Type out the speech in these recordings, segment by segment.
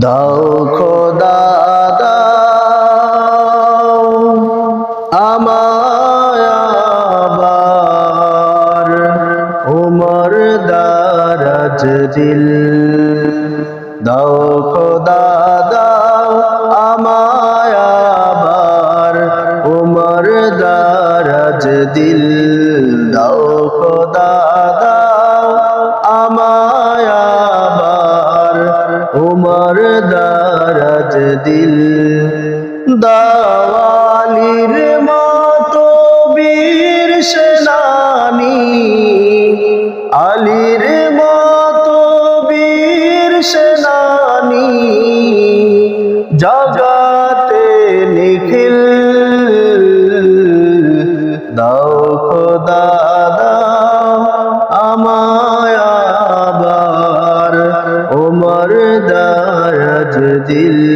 দাও খোদা, দাও আমায় আবার উমর দারাজ দিল। দাও খোদা, দাও আমায় আবার উমর দারাজ দিল। দাও খোদা, দাও দারাজ দিল। দাওয়ালির মতো বীর সেনানি, আলীর মতো বীর সেনানি, জগাতে নিখিল। দাও খোদা আমায় আবার, ওমর দারাজ দিল।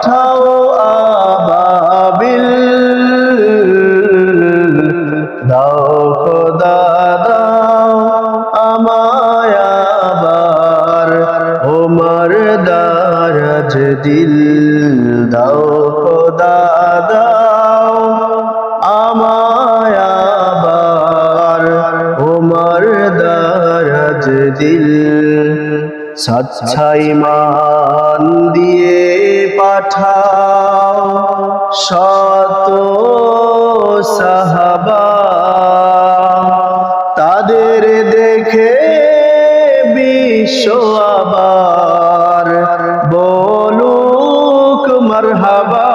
পাঠাও আবাবিল দাও খোদা, দাও আমায় আবার। ওমর দারাজ দিল, দাও খোদা, দাও আমায় আবার। ওমর দারাজ দিল সচ্ছাই মান দিয়ে পাঠাও শত সাহাবা। তাদের দেখে বিশ্ব আবার বলুক মারহাবা।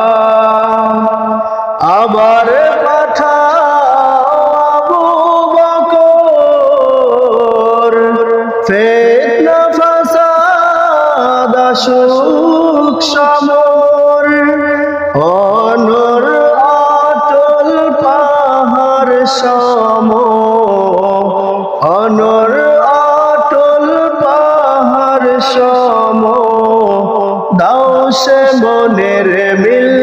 আবার পাঠাও আসুক সমর অনর অটল পাহাড় সম অনর অটল পাহাড় সম। দাও সে মনের মিল